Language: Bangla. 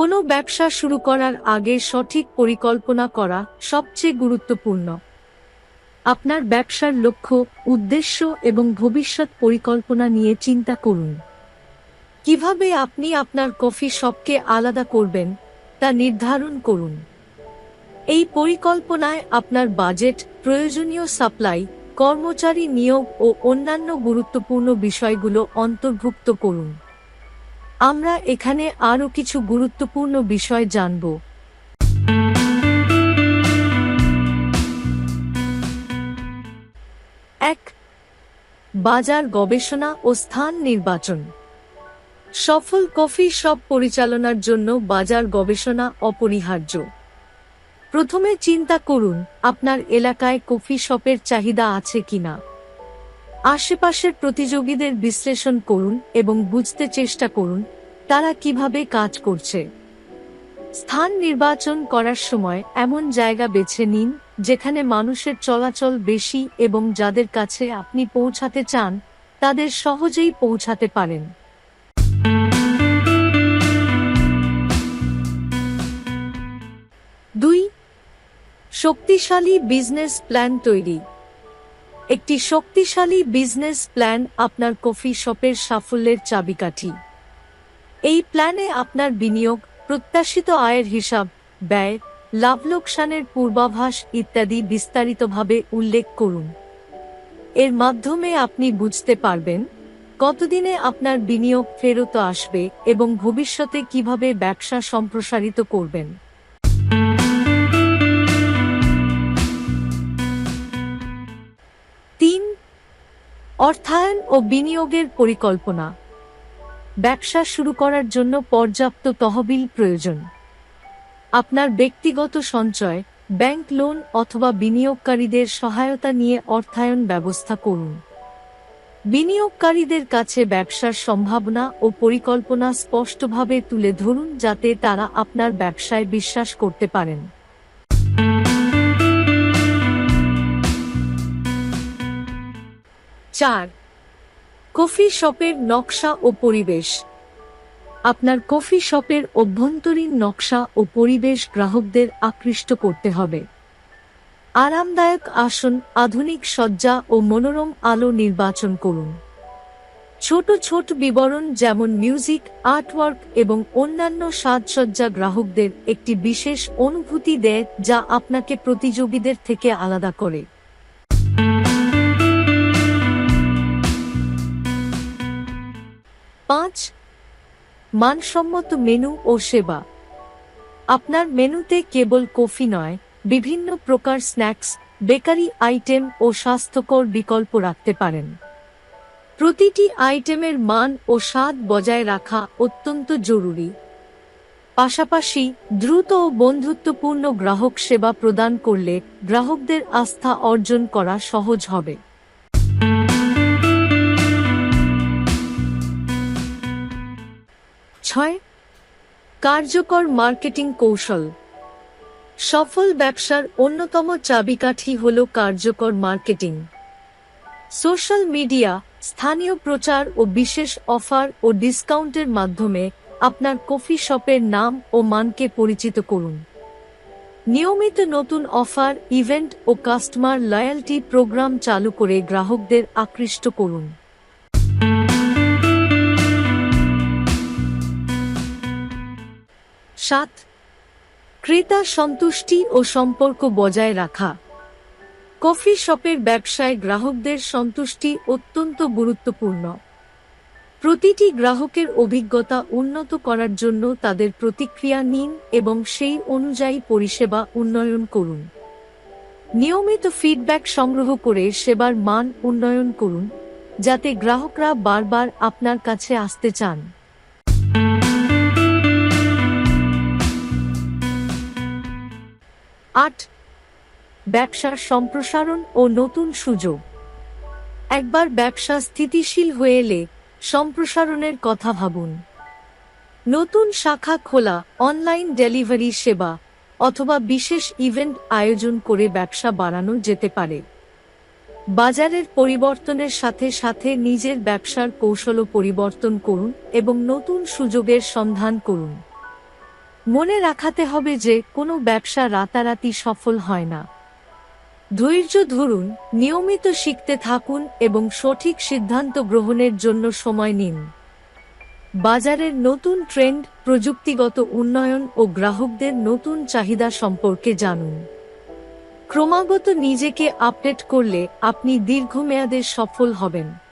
কোনো ব্যবসা শুরু করার আগে সঠিক পরিকল্পনা করা সবচেয়ে গুরুত্বপূর্ণ। আপনার ব্যবসার লক্ষ্য, উদ্দেশ্য এবং ভবিষ্যৎ পরিকল্পনা নিয়ে চিন্তা করুন। কীভাবে আপনি আপনার কফি শপকে আলাদা করবেন, তা নির্ধারণ করুন। এই পরিকল্পনায় আপনার বাজেট, প্রয়োজনীয় সাপ্লাই, কর্মচারী নিয়োগ ও অন্যান্য গুরুত্বপূর্ণ বিষয়গুলো অন্তর্ভুক্ত করুন। আমরা এখানে আরও কিছু গুরুত্বপূর্ণ বিষয় জানব। এক, বাজার গবেষণা ও স্থান নির্বাচন। সফল কফি শপ পরিচালনার জন্য বাজার গবেষণা অপরিহার্য। প্রথমে চিন্তা করুন, আপনার এলাকায় কফি শপের চাহিদা আছে কিনা। আশেপাশের প্রতিযোগীদের বিশ্লেষণ করুন এবং বুঝতে চেষ্টা করুন, তারা কীভাবে কাজ করছে। স্থান নির্বাচন করার সময় এমন জায়গা বেছে নিন, যেখানে মানুষের চলাচল বেশি এবং যাদের কাছে আপনি পৌঁছাতে চান, তাদের সহজেই পৌঁছাতে পারেন। দুই, শক্তিশালী বিজনেস প্ল্যান তৈরি। একটি শক্তিশালী বিজনেস প্ল্যান আপনার কফি শপের সাফল্যের চাবিকাঠি। এই প্ল্যানে আপনার বিনিয়োগ, প্রত্যাশিত আয়ের হিসাব, ব্যয়, লাভ লোকসানের পূর্বাভাস ইত্যাদি বিস্তারিতভাবে উল্লেখ করুন। এর মাধ্যমে আপনি বুঝতে পারবেন কতদিনে আপনার বিনিয়োগ ফেরত আসবে এবং ভবিষ্যতে কীভাবে ব্যবসা সম্প্রসারিত করবেন। অর্থায়ন ও বিনিয়োগের পরিকল্পনা। ব্যবসা শুরু করার জন্য পর্যাপ্ত তহবিল প্রয়োজন। আপনার ব্যক্তিগত সঞ্চয়, ব্যাংক লোন অথবা বিনিয়োগকারীদের সহায়তা নিয়ে অর্থায়ন ব্যবস্থা করুন। বিনিয়োগকারীদের কাছে ব্যবসার সম্ভাবনা ও পরিকল্পনা স্পষ্টভাবে তুলে ধরুন যাতে তারা আপনার ব্যবসায় বিশ্বাস করতে পারেন। চার, কফি শপের নকশা ও পরিবেশ। আপনার কফি শপের অভ্যন্তরীণ নকশা ও পরিবেশ গ্রাহকদের আকৃষ্ট করতে হবে। আরামদায়ক আসন, আধুনিক সজ্জা ও মনোরম আলো নির্বাচন করুন। ছোট ছোট বিবরণ যেমন মিউজিক, আর্টওয়ার্ক এবং অন্যান্য সাজসজ্জা গ্রাহকদের একটি বিশেষ অনুভূতি দেয় যা আপনাকে প্রতিযোগীদের থেকে আলাদা করে। পাঁচ, মানসম্মত মেনু ও সেবা। আপনার মেনুতে কেবল কফি নয়, বিভিন্ন প্রকার স্ন্যাক্স, বেকারি আইটেম ও স্বাস্থ্যকর বিকল্প রাখতে পারেন। প্রতিটি আইটেমের মান ও স্বাদ বজায় রাখা অত্যন্ত জরুরি। পাশাপাশি দ্রুত ও বন্ধুত্বপূর্ণ গ্রাহক সেবা প্রদান করলে গ্রাহকদের আস্থা অর্জন করা সহজ হবে। ছয়, কার্যকর মার্কেটিং কৌশল। সফল ব্যবসার অন্যতম চাবিকাঠি হল কার্যকর মার্কেটিং। সোশ্যাল মিডিয়া, স্থানীয় প্রচার ও বিশেষ অফার ও ডিসকাউন্টের মাধ্যমে আপনার কফি শপের নাম ও মানকে পরিচিত করুন। নিয়মিত নতুন অফার, ইভেন্ট ও কাস্টমার লয়্যালটি প্রোগ্রাম চালু করে গ্রাহকদের আকৃষ্ট করুন। সাত, ক্রেতা সন্তুষ্টি ও সম্পর্ক বজায় রাখা। কফি শপের ব্যবসায় গ্রাহকদের সন্তুষ্টি অত্যন্ত গুরুত্বপূর্ণ। প্রতিটি গ্রাহকের অভিজ্ঞতা উন্নত করার জন্য তাদের প্রতিক্রিয়া নিন এবং সেই অনুযায়ী পরিষেবা উন্নয়ন করুন। নিয়মিত ফিডব্যাক সংগ্রহ করে সেবার মান উন্নয়ন করুন, যাতে গ্রাহকরা বারবার আপনার কাছে আসতে চান। আট, ব্যবসার সম্প্রসারণ ও নতুন সুযোগ। একবার ব্যবসা স্থিতিশীল হয়ে এলে সম্প্রসারণের কথা ভাবুন। নতুন শাখা খোলা, অনলাইন ডেলিভারি সেবা অথবা বিশেষ ইভেন্ট আয়োজন করে ব্যবসা বাড়ানো যেতে পারে। বাজারের পরিবর্তনের সাথে সাথে নিজের ব্যবসার কৌশলও পরিবর্তন করুন এবং নতুন সুযোগের সন্ধান করুন। মনে রাখাতে হবে যে কোনো ব্যবসা রাতারাতি সফল হয় না। ধৈর্য ধরুন, নিয়মিত শিখতে থাকুন এবং সঠিক সিদ্ধান্ত গ্রহণের জন্য সময় নিন। বাজারের নতুন ট্রেন্ড, প্রযুক্তিগত উন্নয়ন ও গ্রাহকদের নতুন চাহিদা সম্পর্কে জানুন। ক্রমাগত নিজেকে আপডেট করলে আপনি দীর্ঘমেয়াদে সফল হবেন।